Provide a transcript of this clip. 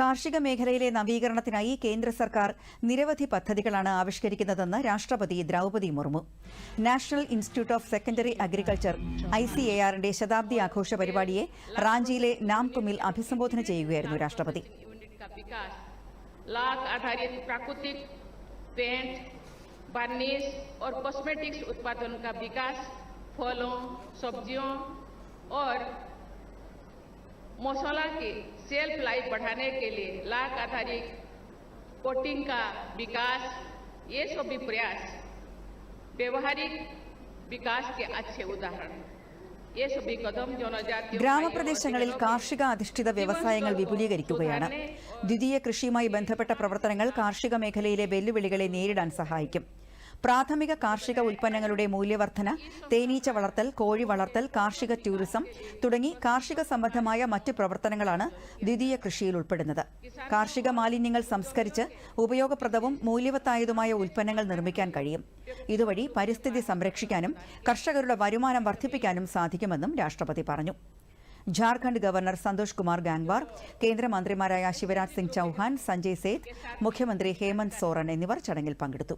കാർഷിക മേഖലയിലെ നവീകരണത്തിനായി കേന്ദ്ര സർക്കാർ നിരവധി പദ്ധതികളാണ് ആവിഷ്കരിക്കുന്നതെന്ന് രാഷ്ട്രപതി Droupadi Murmu national institute of secondary agriculture I C A ആറിന്റെ ശതാബ്ദി ആഘോഷ പരിപാടിയെ റാഞ്ചിയിലെ നാംകുമിൽ അഭിസംബോധന ചെയ്യുകയായിരുന്നു രാഷ്ട്രപതി यूनिट का विकास लाख आधारित प्राकृतिक पेंट बार्निश और कॉस्मेटिक्स उत्पादन का विकास फलों सब्जियों और मसाला की सेल्फ लाइफ बढ़ाने के लिए लाख आधारित कोटिंग का विकास ये सभी प्रयास व्यवहारिक विकास के अच्छे उदाहरण हैं। ये सभी कदम जनजातीय ഗ്രാമപ്രദേശങ്ങളിൽ കാർഷിക അധിഷ്ഠിത വ്യവസായങ്ങൾ വിപുലീകരിക്കുകയാണ് ദ്വിതീയ കൃഷിയുമായി ബന്ധപ്പെട്ട പ്രവർത്തനങ്ങൾ കാർഷിക മേഖലയിലെ വെല്ലുവിളികളെ നേരിടാൻ സഹായിക്കും പ്രാഥമിക കാർഷിക ഉൽപ്പന്നങ്ങളുടെ മൂല്യവർധന തേനീച്ച വളർത്തൽ കോഴി വളർത്തൽ കാർഷിക ടൂറിസം തുടങ്ങി കാർഷിക സംബന്ധമായ മറ്റ് പ്രവർത്തനങ്ങളാണ് ദ്വിതീയ കൃഷിയിൽ ഉൾപ്പെടുന്നത്. കാർഷിക മാലിന്യങ്ങൾ സംസ്കരിച്ച് ഉപയോഗപ്രദവും മൂല്യവത്തായതുമായ ഉൽപ്പന്നങ്ങൾ നിർമ്മിക്കാൻ കഴിയും. ഇതുവഴി പരിസ്ഥിതി സംരക്ഷിക്കാനും കർഷകരുടെ വരുമാനം വർദ്ധിപ്പിക്കാനും സാധിക്കുമെന്നും രാഷ്ട്രപതി പറഞ്ഞു. ജാർഖണ്ഡ് ഗവർണർ സന്തോഷ് കുമാർ ഗാംഗ്വാർ കേന്ദ്രമന്ത്രിമാരായ ശിവരാജ് സിംഗ് ചൌഹാൻ സഞ്ജയ് സേത്ത് മുഖ്യമന്ത്രി ഹേമന്ത് സോറൻ എന്നിവർ ചടങ്ങിൽ പങ്കെടുത്തു.